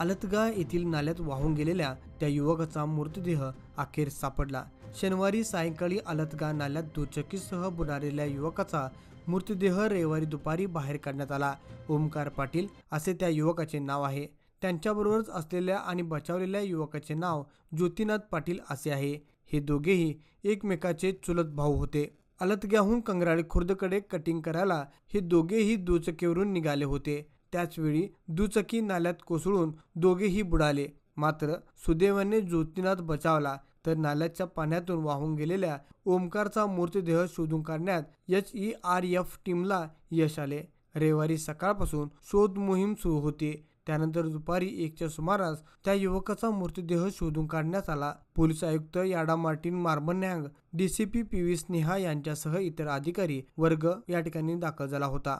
अलतगा येथील नाल्यात वाहून गेलेल्या त्या युवकाचा मृतदेह अखेर सापडला. शनिवारी सायंकाळी अलतगा नाल्यात दुचाकीसह बुडालेल्या युवकाचा मृतदेह रविवारी दुपारी बाहेर काढण्यात आला. ओमकार पाटील असे त्या युवकाचे नाव आहे. त्यांच्याबरोबरच असलेल्या आणि बचावलेल्या युवकाचे नाव ज्योतिनाथ पाटील असे आहे. हे दोघेही एकमेकाचे चुलत भाऊ होते. अलतग्याहून कंगराळी खुर्दकडे कटिंग करायला हे दोघेही दुचकीवरून निघाले होते. त्याचवेळी दुचाकी नाल्यात कोसळून दोघेही बुडाले. मात्र सुदैवाने ज्योतिनाथ बचावला तर नाल्याच्या पाण्यातून वाहून गेलेल्या ओमकारचा मृतदेह शोधून काढण्यात एच ई आर एफ टीमला यश आले. रविवारी सकाळपासून शोध मोहीम सुरू होती. त्यानंतर दुपारी एकच्या सुमारास त्या युवकाचा मृतदेह शोधून काढण्यात आला. पोलीस आयुक्त Yada Martin Marbaniang DCP P V Sneha यांच्यासह इतर अधिकारी वर्ग या ठिकाणी दाखल झाला होता.